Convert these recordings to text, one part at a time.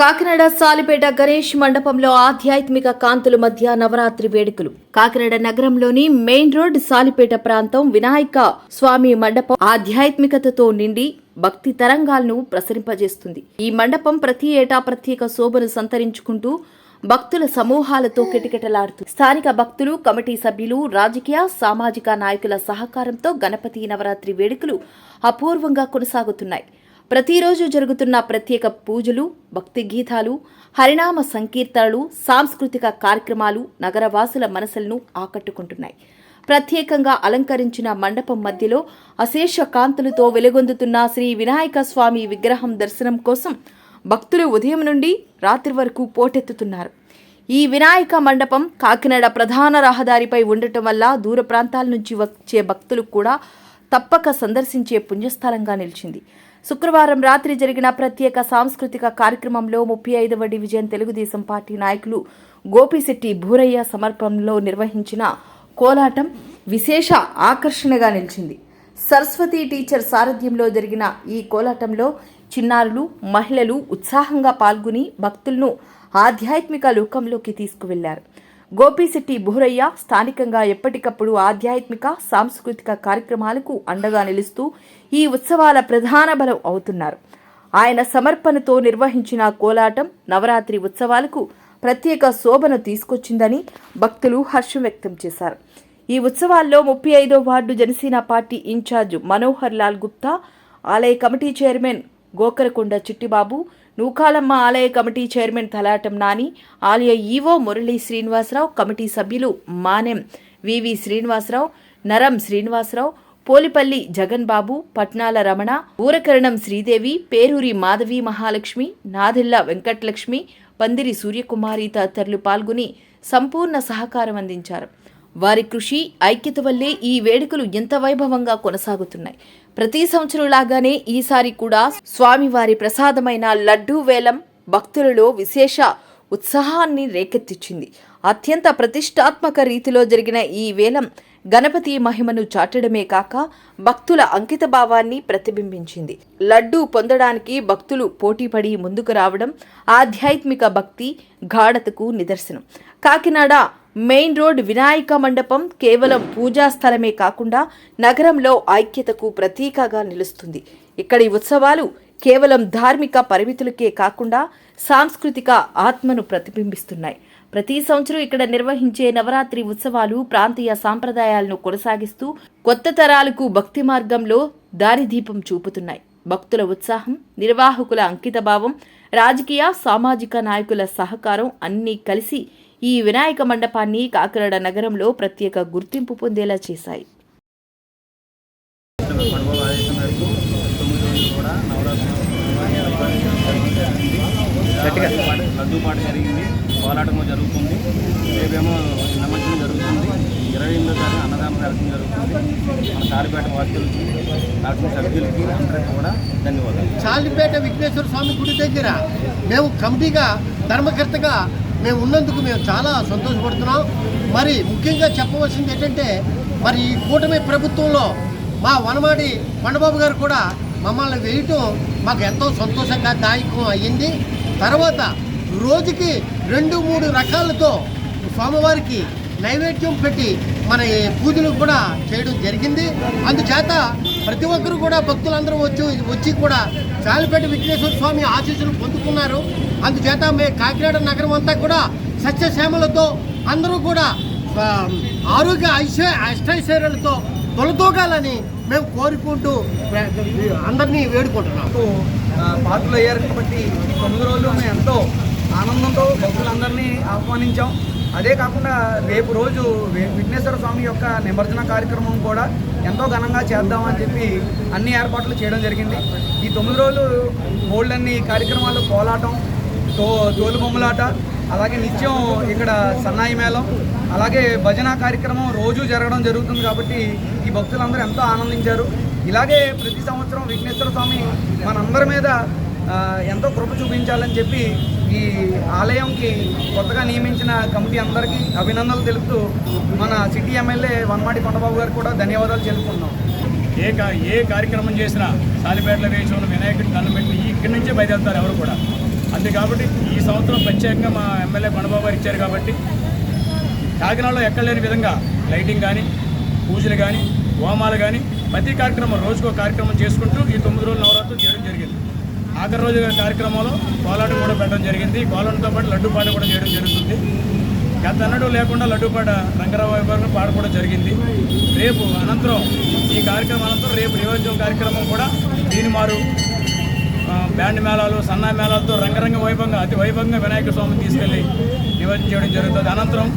కాకినాడ సాలిపేట గణేష్ మండపంలో ఆధ్యాత్మిక కాంతుల మధ్య నవరాత్రి వేడుకలు. కాకినాడ నగరంలోని మెయిన్ రోడ్ సాలిపేట ప్రాంతం వినాయక స్వామి మండపం ఆధ్యాత్మికతతో నిండి భక్తి తరంగాలను ప్రసరింపజేస్తుంది. ఈ మండపం ప్రతి ఏటా ప్రత్యేక శోభను సంతరించుకుంటూ భక్తుల సమూహాలతో కిటకిటలాడుతూ స్థానిక భక్తులు కమిటీ సభ్యులు రాజకీయ సామాజిక నాయకుల సహకారంతో గణపతి నవరాత్రి వేడుకలు అపూర్వంగా కొనసాగుతున్నాయి. ప్రతిరోజు జరుగుతున్న ప్రత్యేక పూజలు భక్తి గీతాలు హరినామ సంకీర్తనలు సాంస్కృతిక కార్యక్రమాలు నగరవాసుల మనసులను ఆకట్టుకుంటున్నాయి. ప్రత్యేకంగా అలంకరించిన మండపం మధ్యలో అశేష కాంతులతో వెలుగొందుతున్న శ్రీ వినాయక స్వామి విగ్రహం దర్శనం కోసం భక్తులు ఉదయం నుండి రాత్రి వరకు పోటెత్తుతున్నారు. ఈ వినాయక మండపం కాకినాడ ప్రధాన రహదారిపై ఉండటం వల్ల దూర ప్రాంతాల నుంచి వచ్చే భక్తులు కూడా తప్పక సందర్శించే పుణ్యస్థలంగా నిలిచింది. శుక్రవారం రాత్రి జరిగిన ప్రత్యేక సాంస్కృతిక కార్యక్రమంలో ముప్పై ఐదవ డివిజన్ తెలుగుదేశం పార్టీ నాయకులు గోపిశెట్టి భూరయ్య సమర్పణలో నిర్వహించిన కోలాటం విశేష ఆకర్షణగా నిలిచింది. సరస్వతి టీచర్ సారథ్యంలో జరిగిన ఈ కోలాటంలో చిన్నారులు మహిళలు ఉత్సాహంగా పాల్గొని భక్తులను ఆధ్యాత్మిక లోకంలోకి తీసుకువెళ్ళారు. గోపిశెట్టి బుహరయ్య స్థానికంగా ఎప్పటికప్పుడు ఆధ్యాత్మిక సాంస్కృతిక కార్యక్రమాలకు అండగా నిలుస్తూ ఈ ఉత్సవాల ప్రధాన బలం అవుతున్నారు. ఆయన సమర్పణతో నిర్వహించిన కోలాటం నవరాత్రి ఉత్సవాలకు ప్రత్యేక శోభను తీసుకొచ్చిందని భక్తులు హర్షం వ్యక్తం చేశారు. ఈ ఉత్సవాల్లో ముప్పై ఐదో ward Janasena party in charge Manohar Lal Gupta ఆలయ కమిటీ చైర్మన్ గోకరకొండ చిట్టిబాబు నూకాలమ్మ ఆలయ కమిటీ చైర్మన్ తలాటం నాని ఆలయ ఈవో మురళీ శ్రీనివాసరావు కమిటీ సభ్యులు మానెం వివి శ్రీనివాసరావు నరం శ్రీనివాసరావు పోలిపల్లి జగన్ బాబు పట్నాల రమణ ఊరకరణం శ్రీదేవి పేరూరి మాధవి మహాలక్ష్మి నాదిల్ల వెంకటలక్ష్మి పందిరి సూర్యకుమారి తదితరులు పాల్గొని సంపూర్ణ సహకారం అందించారు. వారి కృషి ఐక్యత వల్లే ఈ వేడుకలు ఎంత వైభవంగా కొనసాగుతున్నాయి. ప్రతి సంవత్సరం లాగానే ఈసారి కూడా స్వామివారి ప్రసాదమైన లడ్డూ వేలం భక్తులలో విశేష ఉత్సాహాన్ని రేకెత్తించింది అత్యంత ప్రతిష్టాత్మక రీతిలో జరిగిన ఈ వేలం గణపతి మహిమను చాటడమే కాక భక్తుల అంకిత భావాన్ని ప్రతిబింబించింది. లడ్డూ పొందడానికి భక్తులు పోటీపడి ముందుకు రావడం ఆధ్యాత్మిక భక్తి గాఢతకు నిదర్శనం. కాకినాడ మెయిన్ రోడ్ వినాయక మండపం కేవలం పూజా స్థలమే కాకుండా నగరంలో ఐక్యతకు ప్రతీకగా నిలుస్తుంది. ఇక్కడి ఉత్సవాలు కేవలం ధార్మిక పరిమితులకే కాకుండా సాంస్కృతిక ఆత్మను ప్రతిబింబిస్తున్నాయి. ప్రతి సంవత్సరం ఇక్కడ నిర్వహించే నవరాత్రి ఉత్సవాలు ప్రాంతీయ సాంప్రదాయాలను కొనసాగిస్తూ కొత్త తరాలకు భక్తి మార్గంలో దారిదీపం చూపుతున్నాయి. భక్తుల ఉత్సాహం నిర్వాహకుల అంకితభావం రాజకీయ సామాజిక నాయకుల సహకారం అన్నీ కలిసి ఈ వినాయక మండపాన్ని కాకినాడ నగరంలో ప్రత్యేక గుర్తింపు పొందేలా చేశాయి. లడ్డూపాట జరిగింది జరుగుతుంది రేపేమో నిమజ్జనం జరుగుతుంది ఇరవై ఎనిమిదో తారీఖు అన్నదాన కార్యక్రమం జరుగుతుంది మన రాష్ట్ర సభ్యులకి అందరికీ కూడా ధన్యవాదాలు. చాలిపేట విఘ్నేశ్వర స్వామి గుడి దగ్గర మేము కమిటీగా ధర్మకర్తగా మేము ఉన్నందుకు మేము చాలా సంతోషపడుతున్నాం. మరి ముఖ్యంగా చెప్పవలసింది ఏంటంటే మరి ఈ కూటమి ప్రభుత్వంలో మా వనమాడి కొండబాబు గారు కూడా మమ్మల్ని వేయటం మాకు ఎంతో సంతోషంగా దాయకం అయ్యింది. తర్వాత రోజుకి రెండు మూడు రకాలతో స్వామివారికి నైవేద్యం పెట్టి మన పూజలు కూడా చేయడం జరిగింది. అందుచేత ప్రతి ఒక్కరు కూడా భక్తులందరూ వచ్చి వచ్చి కూడా చాలిపేట విఘ్నేశ్వర స్వామి ఆశీస్సులు పొందుకున్నారు. అందుచేత మే కాకినాడ నగరం అంతా కూడా సత్యశ్యామలతో అందరూ కూడా ఆరోగ్య ఐశ్వ అష్టైశ్వర్యాలతో తొలతూగాలని మేము కోరుకుంటూ అందరినీ వేడుకుంటున్నాం. పాటలు అయ్యారు కాబట్టి తొమ్మిది రోజులు మేము ఎంతో ఆనందంతో భక్తులందరినీ ఆహ్వానించాం. అదే కాకుండా రేపు రోజు విఘ్నేశ్వర స్వామి యొక్క నిమజ్జన కార్యక్రమం కూడా ఎంతో ఘనంగా చేద్దామని చెప్పి అన్ని ఏర్పాట్లు చేయడం జరిగింది. ఈ తొమ్మిది రోజులు బోల్డ్ అన్ని కార్యక్రమాలు కోలాటం తో తోలుబొమ్మలాట అలాగే నిత్యం ఇక్కడ సన్నాయి మేళం అలాగే భజన కార్యక్రమం రోజు జరగడం జరుగుతుంది కాబట్టి ఈ భక్తులందరూ ఎంతో ఆనందించారు. ఇలాగే ప్రతి సంవత్సరం విఘ్నేశ్వర స్వామి మనందరి మీద ఎంతో కృప చూపించాలని చెప్పి ఈ ఆలయంకి కొత్తగా నియమించిన కమిటీ అందరికీ అభినందనలు తెలుపుతూ మన సిటీ ఎమ్మెల్యే వన్మాటి కొండబాబు గారికి కూడా ధన్యవాదాలు తెలుపుకున్నాం ఏ ఏ కార్యక్రమం చేసినా సాలిపేటలో వేసి ఉన్న వినాయకుడిని పెట్టి ఇక్కడి నుంచే బయలుదేరుతారు ఎవరు కూడా. అంతే కాబట్టి ఈ సంవత్సరం ప్రత్యేకంగా మా ఎమ్మెల్యే కొండబాబు గారు ఇచ్చారు కాబట్టి కాకినాడలో ఎక్కడ లేని విధంగా లైటింగ్ కానీ పూజలు కానీ హోమాలు కానీ ప్రతి కార్యక్రమం రోజుకో కార్యక్రమం చేసుకుంటూ ఈ తొమ్మిది రోజులు నవరాత్రులు ఆఖరి రోజు కార్యక్రమంలో కోలాటం కూడా పెట్టడం జరిగింది. కోలాటంతో పాటు లడ్డుపాట కూడా చేయడం జరుగుతుంది. గత అన్నడు లేకుండా లడ్డుపాట రంగరావు గారు పాట కూడా జరిగింది. రేపు అనంతరం ఈ కార్యక్రమం అనంతరం రేపు నియోజకవర్గం కార్యక్రమం కూడా దీని మారు బ్యాండ్ మేళాలు సన్నా మేళాలతో రంగరంగ వైభవంగా అతి వైభవంగా వినాయక స్వామిని తీసుకెళ్ళి నిమజ్జనం చేయడం జరుగుతుంది. అనంతరం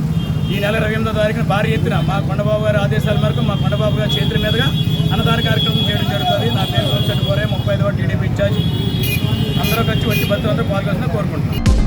ఈ నెల ఇరవై ఎనిమిదో తారీఖున భారీ ఎత్తున మా కొండబాబు గారి ఆదేశాల మేరకు మా కొండబాబు గారి చేతుల మీదుగా అన్నదాన కార్యక్రమం చేయడం జరుగుతుంది. నా పేరు సోమశెట్టి కోరే ముప్పై ఐదు టీడీపీ ఇన్ఛార్జ్. అందరూ వచ్చి వచ్చి భక్తులందరూ పాల్గొని కోరుకుంటున్నాను